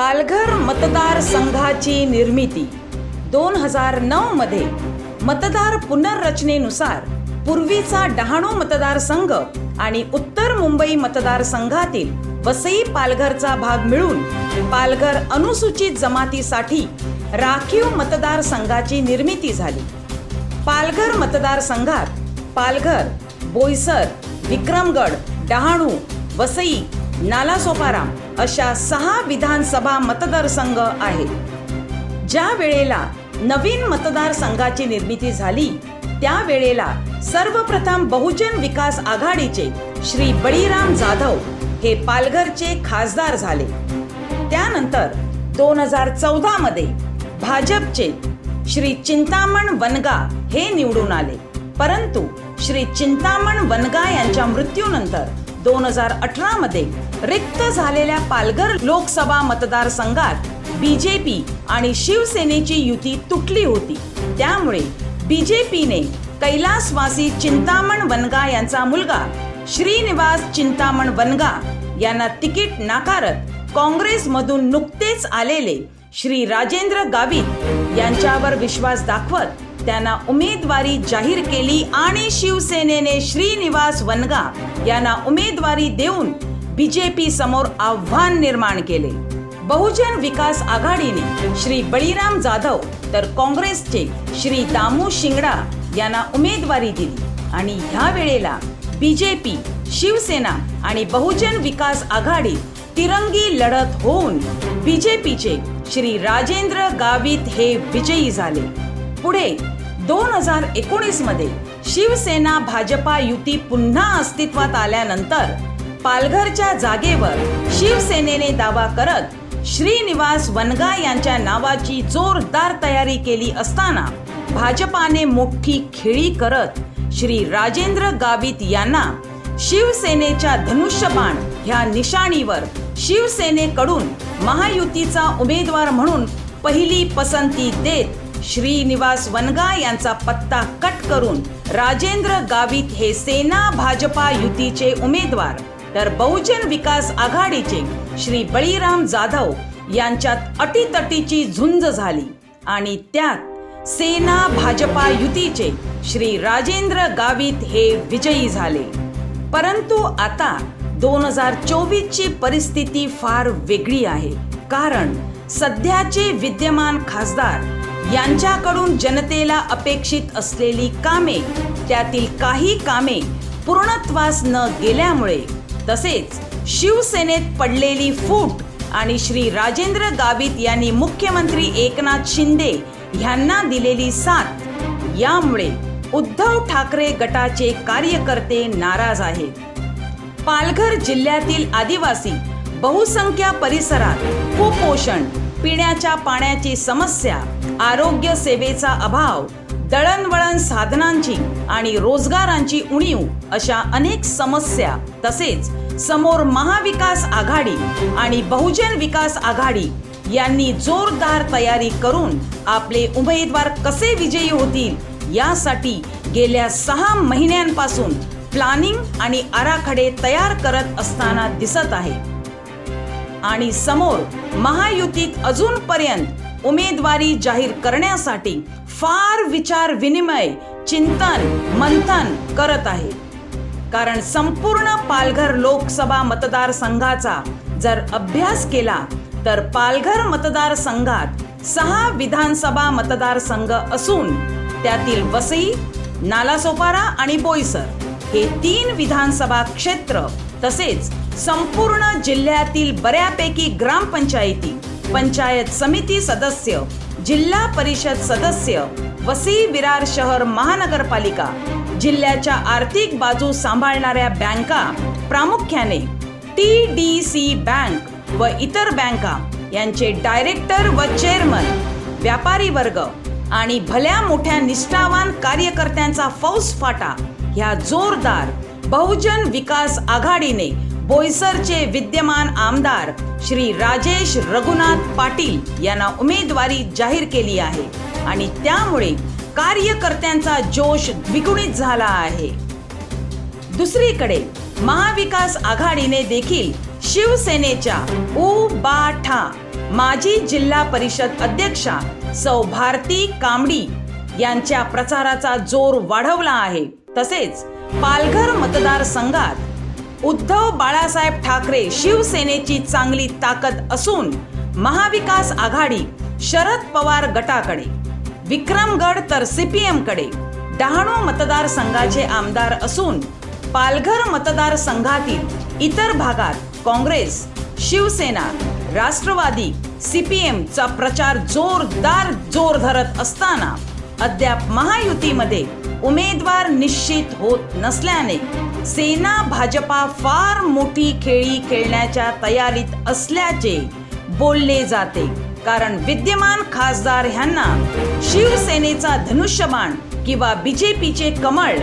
पालघर मतदारसंघाची निर्मिती. दोन हजार नऊ मध्ये मतदार पुनर्रचनेनुसार पूर्वीचा डहाणू मतदारसंघ आणि उत्तर मुंबई मतदारसंघातील वसई पालघरचा भाग मिळून पालघर अनुसूचित जमातीसाठी राखीव मतदारसंघाची निर्मिती झाली. पालघर मतदारसंघात पालघर बोईसर विक्रमगड डहाणू वसई नालासोपारा अशा सहा विधानसभा मतदारसंघ आहेत. ज्या वेळेला नवीन मतदारसंघाची निर्मिती झाली त्यावेळेला सर्वप्रथम बहुजन विकास आघाडीचे श्री बळीराम जाधव हे पालघरचे खासदार झाले. त्यानंतर दोन हजार चौदा मध्ये भाजपचे श्री चिंतामण वनगा हे निवडून आले. परंतु श्री चिंतामण वनगा यांच्या मृत्यूनंतर दोन हजार अठरा मध्ये रिक्त झालेल्या पालघर लोकसभा मतदारसंघात बीजेपी आणि शिवसेनेची युती तुटली होती. त्यामुळे बीजेपीने कैलासवासी चिंतामण वनगा यांचा मुलगा श्रीनिवास चिंतामण वनगा यांना तिकीट नाकारत काँग्रेसमधून नुकतेच आलेले श्री राजेंद्र गावित यांच्यावर विश्वास दाखवत त्यांना उमेदवारी जाहीर केली आणि शिवसेनेने श्रीनिवास वनगा यांना उमेदवारी देऊन बीजेपी समोर आव्हान निर्माण केले. बहुजन विकास आघाडीने श्री बळीराम जाधव तर काँग्रेसचे श्री दामू शिंगडा यांना उमेदवारी दिली आणि ह्या वेळेला बीजेपी शिवसेना आणि बहुजन विकास आघाडी तिरंगी लढत होऊन बीजेपीचे श्री राजेंद्र गावित हे विजयी झाले. पुढे दोन हजार एकोणीसमध्ये शिवसेना भाजपा युती पुन्हा अस्तित्वात आल्यानंतर पालघरच्या जागेवर शिवसेनेने दावा करत श्रीनिवास वनगा यांच्या नावाची जोरदार तयारी केली असताना भाजपाने मोठी खेळी करत श्री राजेंद्र गावित यांना शिवसेनेच्या धनुष्यबाण ह्या निशाणीवर शिवसेनेकडून महायुतीचा उमेदवार म्हणून पहिली पसंती देत श्रीनिवास वनगा यांचा पत्ता कट करून राजेंद्र गावित हे सेना भाजपा युतीचे उमेदवार. तर बहुजन विकास आघाडीचे श्री बळीराम जाधव यांच्यात अटीतटीची झुंज झाली. आणि त्यात सेना भाजपा युतीचे श्री राजेंद्र गावित हे विजयी झाले. परंतु आता दोन हजार चोवीस ची परिस्थिती फार वेगळी आहे. कारण सध्याचे विद्यमान खासदार यांच्याकडून जनतेला अपेक्षित असलेली कामे त्यातील काही कामे पूर्णत्वास न गेल्यामुळे तसेच शिवसेनेत पडलेली फूट आणि श्री राजेंद्र गावित यांनी मुख्यमंत्री एकनाथ शिंदे यांना दिलेली साथ यामुळे उद्धव ठाकरे गटाचे कार्यकर्ते नाराज आहेत. पालघर जिल्ह्यातील आदिवासी बहुसंख्या परिसरात कुपोषण पिण्याच्या पाण्याची समस्या आरोग्य सेवेचा अभाव दळणवळण साधनांची आणि रोजगारांची उणीव अशा अनेक समस्या तसेच समोर महाविकास आघाडी आणि बहुजन विकास आघाडी यांनी जोरदार तयारी करून आपले उमेदवार कसे विजयी होतील यासाठी गेल्या सहा महिन्यांपासून प्लॅनिंग आणि आराखडे तयार करत असताना दिसत आहे. आणि समोर महायुतीत अजूनपर्यंत उमेदवारी जाहीर करण्यासाठी फार विचार विनिमय चिंतन मंथन करत आहे. कारण संपूर्ण पालघर लोकसभा मतदारसंघाचा जर अभ्यास केला तर पालघर मतदारसंघात सहा विधानसभा मतदारसंघ असून त्यातील वसई नालासोपारा आणि बोईसर हे तीन विधानसभा क्षेत्र तसेच संपूर्ण जिल्ह्यातील बऱ्यापैकी ग्रामपंचायती पंचायत समिती सदस्य जिल्हा परिषद सदस्य वसई विरार शहर महानगरपालिका. जिल्ह्याच्या आर्थिक बाजू सांभाळणाऱ्या बँका प्रामुख्याने टी डी सी बँक व इतर बँका यांचे डायरेक्टर व चेअरमन व्यापारी वर्ग आणि भल्या मोठ्या निष्ठावान कार्यकर्त्यांचा फौजफाटा ह्या जोरदार बहुजन विकास आघाडीने बोईसरचे विद्यमान आमदार श्री राजेश रघुनाथ पाटील यांना उमेदवारी जाहीर केली आहे. आणि त्यामुळे कार्यकर्त्यांचा जोश द्विगुणित झाला आहे. दुसरीकडे महाविकास आघाडीने देखील शिवसेनेच्या उ बा ठा माजी जिल्हा परिषद अध्यक्षा सौ भारती कांबडी यांच्या प्रचाराचा जोर वाढवला आहे. तसेच पालघर मतदारसंघात उद्धव बाळासाहेब ठाकरे शिवसेनेची चांगली ताकद असून महाविकास आघाडी शरद पवार गटाकडे विक्रमगड तर सीपीएमकडे डहाणू मतदारसंघाचे आमदार असून पालघर मतदारसंघातील इतर भागात काँग्रेस शिवसेना राष्ट्रवादी सीपीएम चा प्रचार जोरदार जोर धरत असताना अद्याप महायुतीमध्ये उमेदवार निश्चित होत नसल्याने सेना भाजपा फार मोठी खेळी खेळण्याच्या तयारीत असल्याचे बोलले जाते. कारण विद्यमान खासदार ह्यांना शिवसेनेचा धनुष्यबाण किंवा बीजेपीचे कमळ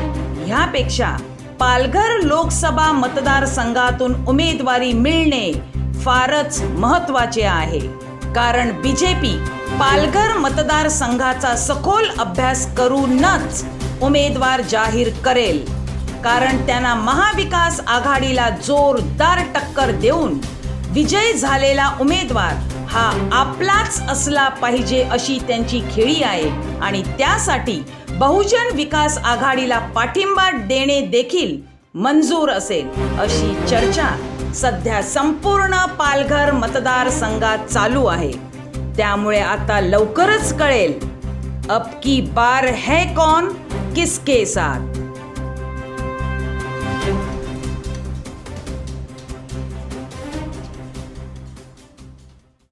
ह्यापेक्षा पालघर लोकसभा मतदारसंघातून उमेदवारी मिळणे फारच महत्त्वाचे आहे. कारण बीजेपी पालघर मतदारसंघाचा सखोल अभ्यास करूनच उमेदवार जाहीर करेल. कारण त्यांना महाविकास आघाडीला जोरदार टक्कर देऊन विजय झालेला उमेदवार हा आपलाच असला पाहिजे अशी त्यांची खेळी आहे. आणि त्यासाठी बहुजन विकास आघाडीला पाठिंबा देणे देखील मंजूर असेल अशी चर्चा सध्या संपूर्ण पालघर मतदारसंघात चालू आहे. त्यामुळे आता लवकरच कळेल अब की बार है कौन किसके साथ?